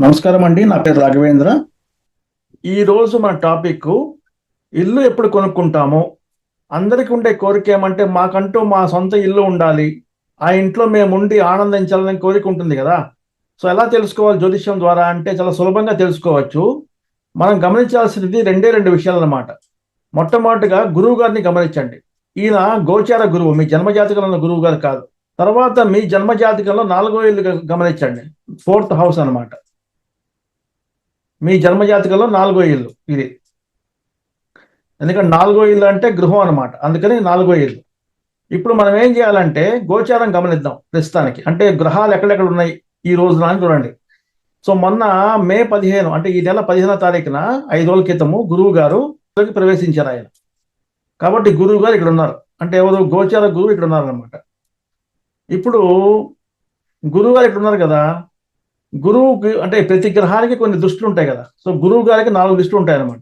నమస్కారం అండి నా పేరు రాఘవేంద్ర. ఈ రోజు మన టాపిక్ ఇల్లు ఎప్పుడు కొనుక్కుంటాము? అందరికీ ఉండే కోరిక ఏమంటే మాకంటూ మా సొంత ఇల్లు ఉండాలి. ఆ ఇంట్లో మేము ఉండి ఆనందించాలని కోరిక ఉంటుంది కదా. సో ఎలా తెలుసుకోవాలి జ్యోతిష్యం ద్వారా అంటే చాలా సులభంగా తెలుసుకోవచ్చు. మనం గమనించాల్సినది రెండే రెండు విషయాలు అన్నమాట మొట్టమొదటిగా గురువు గారిని గమనించండి. ఈయన గోచార గురువు మీ జన్మజాతకంలో ఉన్న గురువు గారు కాదు. తర్వాత మీ జన్మజాతకంలో నాలుగో ఇల్లు గమనించండి. ఫోర్త్ హౌస్ అన్నమాట. మీ జన్మజాతకంలో నాలుగో ఇల్లు ఇది. ఎందుకంటే నాలుగో ఇల్లు అంటే గృహం అనమాట అందుకని నాలుగో ఇల్లు. ఇప్పుడు మనం ఏం చేయాలంటే గోచారం గమనిద్దాం ప్రస్తుతానికి. అంటే గ్రహాలు ఎక్కడెక్కడ ఉన్నాయి ఈ రోజున అని చూడండి. సో మొన్న మే పదిహేను అంటే ఈ నెల పదిహేనో తారీఖున ఐదు రోజుల క్రితము గురువు గారు ప్రవేశించారు ఆయన. కాబట్టి గురువు గారు ఇక్కడ ఉన్నారు. అంటే ఎవరు? గోచార గురువు ఇక్కడ ఉన్నారు అనమాట ఇప్పుడు గురువు గారు ఇక్కడ ఉన్నారు కదా. గురువుకి అంటే ప్రతి గ్రహానికి కొన్ని దృష్టిలు ఉంటాయి కదా. సో గురువు గారికి నాలుగు దృష్టిలు ఉంటాయి అనమాట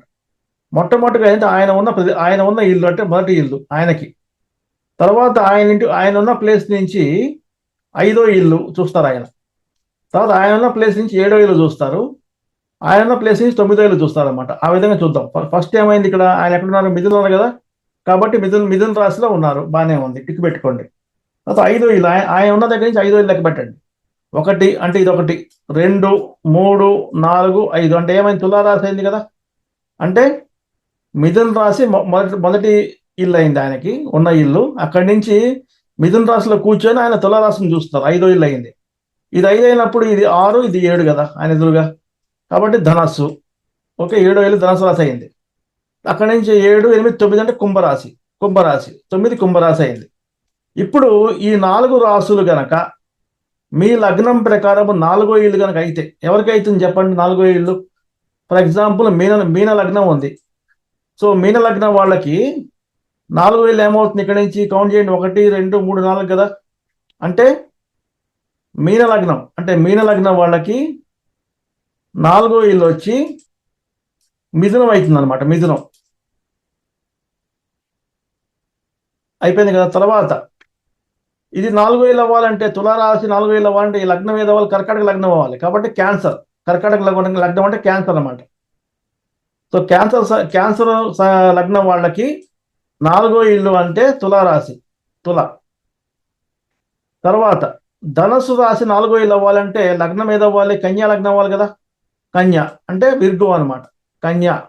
మొట్టమొదటిగా ఏంటంటే ఆయన ఉన్న ప్రతి ఆయన ఉన్న ఇల్లు అంటే మొదటి ఇల్లు ఆయనకి. తర్వాత ఆయన ఇంటి ఆయన ఉన్న ప్లేస్ నుంచి ఐదో ఇల్లు చూస్తారు ఆయన. తర్వాత ఆయన ఉన్న ప్లేస్ నుంచి ఏడో ఇల్లు చూస్తారు. ఆయన ఉన్న ప్లేస్ నుంచి తొమ్మిదో ఇల్లు చూస్తారు అనమాట ఆ విధంగా చూద్దాం. ఫస్ట్ ఏమైంది ఇక్కడ? ఆయన ఎక్కడున్నారు మిథున్ ఉన్నారు కదా. కాబట్టి మిథున్ మిథున్ రాశిలో ఉన్నారు. బాగానే ఉంది. టిక్ పెట్టుకోండి. తర్వాత ఐదో ఇల్లు. ఆయన ఉన్న దగ్గర నుంచి ఐదో ఇల్లు లెక్క పెట్టండి. ఒకటి అంటే ఇది ఒకటి రెండు మూడు నాలుగు ఐదు అంటే ఏమైంది? తులారాశి అయింది కదా. అంటే మిథున రాశి మొదటి మొదటి ఇల్లు అయింది ఆయనకి ఉన్న ఇల్లు. అక్కడి నుంచి మిథున రాశిలో కూర్చొని ఆయన తులారాశిని చూస్తారు ఐదో ఇల్లు అయింది. ఇది ఐదు అయినప్పుడు ఇది ఆరు ఇది ఏడు కదా ఆయన ఎదురుగా. కాబట్టి ధనస్సు. ఓకే ఏడో ఇల్లు ధనస్సు రాశి అయింది. అక్కడి నుంచి ఏడు ఎనిమిది తొమ్మిది అంటే కుంభరాశి. కుంభరాశి. తొమ్మిది కుంభరాశి అయింది. ఇప్పుడు ఈ నాలుగు రాసులు గనక మీ లగ్నం ప్రకారం నాలుగో ఇల్లు కనుక అయితే ఎవరికి అవుతుంది చెప్పండి నాలుగో ఇల్లు ఫర్ ఎగ్జాంపుల్ మీన మీన లగ్నం ఉంది. సో మీన లగ్నం వాళ్ళకి నాలుగో ఇల్లు ఏమవుతుంది? ఇక్కడ నుంచి కౌంట్ చేయండి. ఒకటి రెండు మూడు నాలుగు కదా? అంటే మీన లగ్నం అంటే మీన లగ్నం వాళ్ళకి నాలుగో ఇల్లు వచ్చి మిథునం అవుతుంది అనమాట మిథునం. అయిపోయింది కదా తర్వాత? ఇది నాలుగో ఇల్లు అవ్వాలంటే తులారాశి నాలుగో ఇల్లు అవ్వాలంటే ఈ లగ్నం ఏదో అవ్వాలి? కర్కాటక లగ్నం అవ్వాలి. కాబట్టి క్యాన్సర్. కర్కాటక లగ్నం లగ్నం అంటే క్యాన్సర్ అనమాట సో క్యాన్సర్ స- క్యాన్సర్ స- లగ్నం వాళ్ళకి నాలుగో ఇల్లు అంటే తులారాశి. తుల. తర్వాత ధనస్సు రాశి నాలుగో ఇల్లు అవ్వాలంటే లగ్నం మీద అవ్వాలి? కన్యా లగ్నం అవ్వాలి కదా? కన్య. అంటే విర్గు అనమాట కన్య.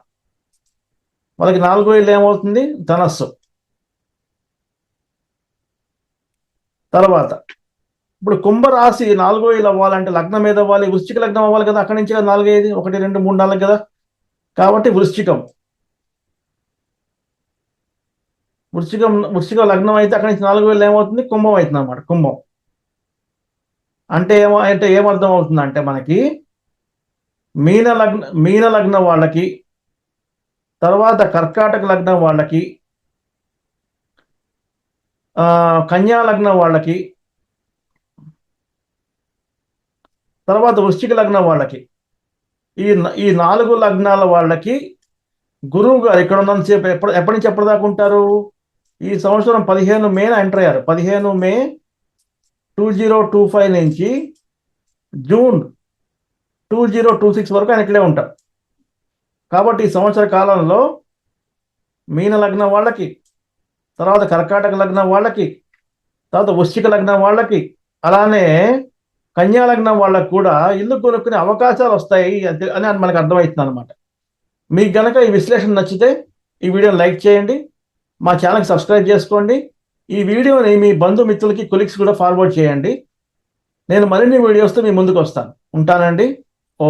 వాళ్ళకి నాలుగో ఇల్లు ఏమవుతుంది? ధనస్సు. తర్వాత ఇప్పుడు కుంభరాశి నాలుగో ఇల్లు అవ్వాలంటే లగ్నం మీద అవ్వాలి? వృశ్చిక లగ్నం అవ్వాలి కదా అక్కడి నుంచి కదా ఐదు ఒకటి రెండు మూడు నాలుగు కదా? కాబట్టి వృశ్చికం. వృశ్చికం వృశ్చిక లగ్నం అయితే అక్కడి నుంచి నాలుగు వేలు ఏమవుతుంది? కుంభం అవుతుంది అనమాట కుంభం. అంటే ఏమో అంటే ఏమర్థం అవుతుంది అంటే మనకి మీన లగ్న మీన లగ్నం వాళ్ళకి తర్వాత కర్కాటక లగ్నం వాళ్ళకి లగ్నం వాళ్ళకి తర్వాత వృశ్చిక లగ్నం వాళ్ళకి ఈ ఈ నాలుగు లగ్నాల వాళ్ళకి గురువు గారు ఇక్కడ ఉన్నంతసేపు ఎప్పుడు ఎప్పటి నుంచి ఎప్పటిదాకా ఉంటారు? ఈ సంవత్సరం పదిహేను మే ఎంటర్ అయ్యారు. పదిహేను May two zero two five నుంచి June two zero two six వరకు ఆయన ఇక్కడే ఉంటారు. కాబట్టి ఈ సంవత్సర కాలంలో మీన లగ్నం వాళ్ళకి తర్వాత కర్కాటక లగ్నం వాళ్ళకి తర్వాత వృశ్చిక లగ్నం వాళ్ళకి అలానే కన్యా లగ్నం వాళ్ళకి కూడా ఇల్లు కొనుక్కునే అవకాశాలు వస్తాయి అని మనకు అర్థమవుతుంది అనమాట మీకు గనక ఈ విశ్లేషణ నచ్చితే ఈ వీడియోని లైక్ చేయండి మా ఛానల్కి సబ్స్క్రైబ్ చేసుకోండి ఈ వీడియోని మీ బంధుమిత్రులకి కొలిక్స్ కూడా ఫార్వర్డ్ చేయండి. నేను మరిన్ని వీడియోస్తో మీ ముందుకు వస్తాను. ఉంటానండి. ఓ.